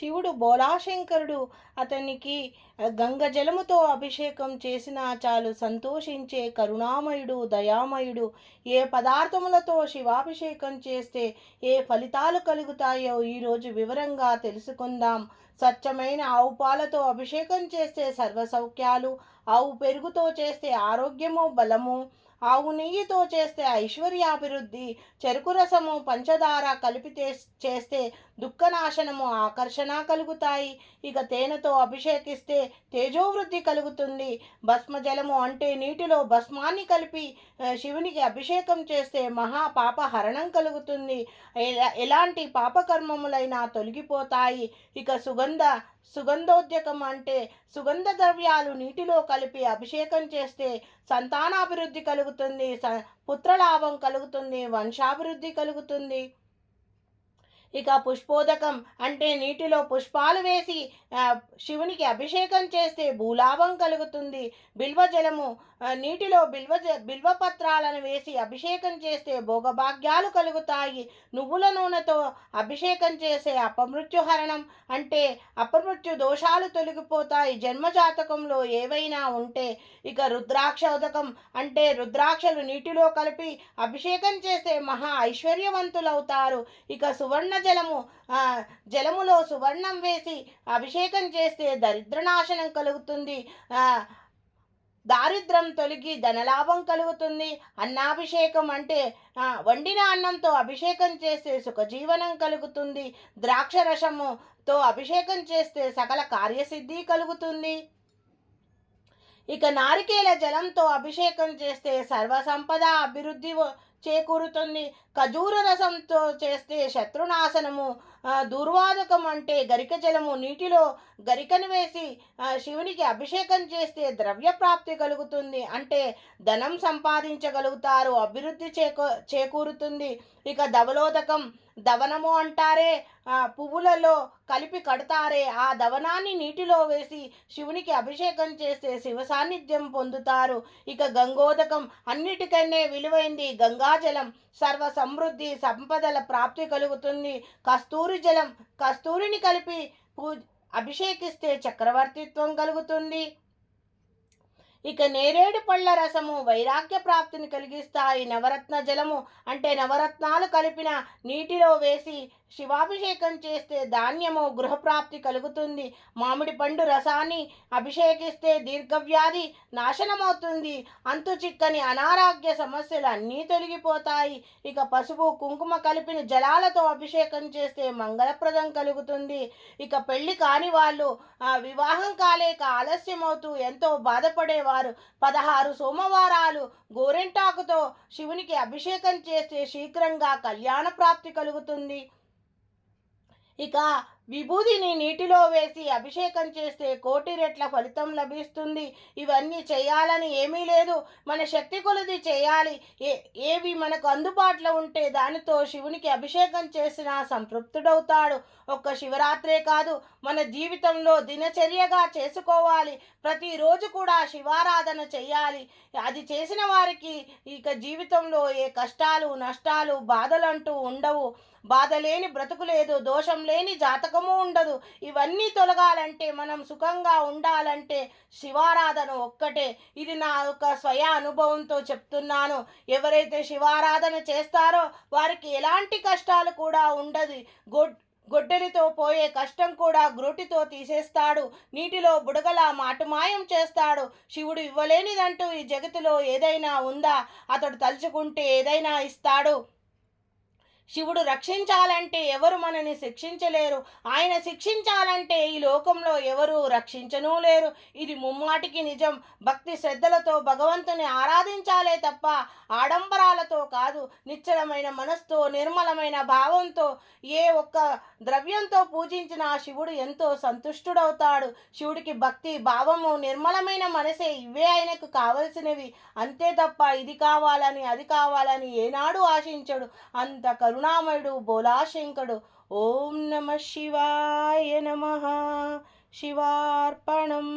శివుడు బోలాశంకరుడు. అతనికి గంగ జలముతో అభిషేకం చేసినా చాలు సంతోషించే కరుణామయుడు దయామయుడు. ఏ పదార్థములతో శివాభిషేకం చేస్తే ఏ ఫలితాలు కలుగుతాయో ఈరోజు వివరంగా తెలుసుకుందాం. స్వచ్ఛమైన ఆవు పాలతో అభిషేకం చేస్తే సర్వ సౌఖ్యాలు ఆవు పెరుగుతో చేస్తే ఆరోగ్యము బలము. ఆవు నెయ్యితో చేస్తే ఐశ్వర్యాభివృద్ధి చెరుకు రసము పంచదార కలిపితే చేస్తే దుఃఖనాశనము ఆకర్షణ కలుగుతాయి. ఇక తేనెతో అభిషేకిస్తే తేజోవృద్ధి కలుగుతుంది. భస్మజలము అంటే నీటిలో భస్మాన్ని కలిపి శివునికి అభిషేకం చేస్తే మహా పాప హరణం కలుగుతుంది. ఎలా- ఎలాంటి పాపకర్మములైనా తొలగిపోతాయి. ఇక సుగంధ సుగంధోద్యకం అంటే సుగంధ ద్రవ్యాలు నీటిలో కలిపి అభిషేకం చేస్తే సంతానాభివృద్ధి కలుగుతుంది పుత్రలాభం కలుగుతుంది వంశాభివృద్ధి కలుగుతుంది. ఇక పుష్పోదకం అంటే నీటిలో పుష్పాలు వేసి శివునికి అభిషేకం చేస్తే భూలాభం కలుగుతుంది. బిల్వజలము నీటిలో బిల్వ బిల్వపత్రాలను వేసి అభిషేకం చేస్తే భోగభాగ్యాలు కలుగుతాయి. నువ్వుల నూనెతో అభిషేకం చేసే అపమృత్యుహరణం అంటే అపమృత్యు దోషాలు తొలగిపోతాయి. జన్మజాతకంలో ఏవైనా ఉంటే ఇక రుద్రాక్షోదకం అంటే రుద్రాక్షలు నీటిలో కలిపి అభిషేకం చేస్తే మహా ఐశ్వర్యవంతులవుతారు. ఇక సువర్ణ జలము ఆ, జలములో సువర్ణం వేసి అభిషేకం చేస్తే దరిద్రనాశనం కలుగుతుంది. దారిద్రం తొలగి ధనలాభం కలుగుతుంది. అన్నాభిషేకం అంటే వండిన అన్నంతో అభిషేకం చేస్తే సుఖజీవనం కలుగుతుంది. ద్రాక్ష రసముతో అభిషేకం చేస్తే సకల కార్యసిద్ధి కలుగుతుంది. ఇక నారికేల జలంతో అభిషేకం చేస్తే సర్వ సంపద అభివృద్ధి చేకూరుతుంది. ఖజూర రసంతో చేస్తే శత్రునాశనము దుర్వాదకం అంటే గరిక జలము. నీటిలో గరికను వేసి శివునికి అభిషేకం చేస్తే ద్రవ్య ప్రాప్తి కలుగుతుంది. అంటే ధనం సంపాదించగలుగుతారు. అభివృద్ధి చేకూ చేకూరుతుంది. ఇక ధవలోదకం దవనము అంటారే. ఆ, పువ్వులలో కలిపి కడతారే. ఆ దవనాన్ని నీటిలో వేసి శివునికి అభిషేకం చేస్తే శివ సాన్నిధ్యం పొందుతారు. ఇక గంగోదకం అన్నిటికన్నే విలువైంది గంగాజలం. సర్వ సమృద్ధి సంపదల ప్రాప్తి కలుగుతుంది. కస్తూరి జలం కస్తూరిని కలిపి పూ అభిషేకిస్తే చక్రవర్తిత్వం కలుగుతుంది. ఇక నేరేడు పళ్ళ రసము వైరాగ్య ప్రాప్తిని కలిగిస్తాయి. నవరత్న జలము అంటే నవరత్నాలు కలిపిన నీటిలో వేసి శివాభిషేకం చేస్తే ధాన్యము గృహప్రాప్తి కలుగుతుంది. మామిడి పండు రసాన్ని అభిషేకిస్తే దీర్ఘవ్యాధి నాశనమవుతుంది. అంతు చిక్కని అనారోగ్య సమస్యలు అన్నీ తొలగిపోతాయి. ఇక పసుపు కుంకుమ కలిపిన జలాలతో అభిషేకం చేస్తే మంగళప్రదం కలుగుతుంది. ఇక పెళ్ళి కాని వాళ్ళు ఆ, వివాహం కాలేక ఆలస్యమవుతూ ఎంతో బాధపడేవారు పదహారు సోమవారాలు గోరెంటాకుతో శివునికి అభిషేకం చేస్తే శీఘ్రంగా కళ్యాణ ప్రాప్తి కలుగుతుంది. ఇక విభూదిని నీటిలో వేసి అభిషేకం చేస్తే కోటి రెట్ల ఫలితం లభిస్తుంది. ఇవన్నీ చేయాలని ఏమీ లేదు. మన శక్తి కొలది చేయాలి. ఏ ఏవి మనకు అందుబాటులో ఉంటే దానితో శివునికి అభిషేకం చేసినా సంతృప్తుడవుతాడు. ఒక్క శివరాత్రే కాదు మన జీవితంలో దినచర్యగా చేసుకోవాలి. ప్రతిరోజు కూడా శివారాధన చేయాలి. అది చేసిన వారికి ఇక జీవితంలో ఏ కష్టాలు నష్టాలు బాధలంటూ ఉండవు. బాధ లేని బ్రతుకు లేదు దోషం లేని జాతకం సుఖము ఉండదు. ఇవన్నీ తొలగాలంటే మనం సుఖంగా ఉండాలంటే శివారాధన ఒక్కటే. ఇది నా యొక్క స్వయ అనుభవంతో చెప్తున్నాను. ఎవరైతే శివారాధన చేస్తారో వారికి ఎలాంటి కష్టాలు కూడా ఉండదు. గొడ్ గొడ్డలితో పోయే కష్టం కూడా గ్రోటితో తీసేస్తాడు. నీటిలో బుడగల మాటుమాయం చేస్తాడు. శివుడు ఇవ్వలేనిదంటూ ఈ జగతిలో ఏదైనా ఉందా? అతడు తలుచుకుంటే ఏదైనా ఇస్తాడు. శివుడు రక్షించాలంటే ఎవరు మనని శిక్షించలేరు? ఆయన శిక్షించాలంటే ఈ లోకంలో ఎవరు రక్షించనూ లేరు. ఇది ముమ్మాటికి నిజం. భక్తి శ్రద్ధలతో భగవంతుని ఆరాధించాలే తప్ప ఆడంబరాలతో కాదు. నిశ్చలమైన మనస్తో నిర్మలమైన భావంతో ఏ ఒక్క ద్రవ్యంతో పూజించిన ఆ శివుడు ఎంతో సంతుష్టుడవుతాడు. శివుడికి భక్తి భావము నిర్మలమైన మనసే ఇవే ఆయనకు కావలసినవి. అంతే తప్ప ఇది కావాలని అది కావాలని ఏనాడు ఆశించడు. అంత కరుణామయుడు బోలాశంకడు ఓం నమ శివాయ నమ. శివార్పణం.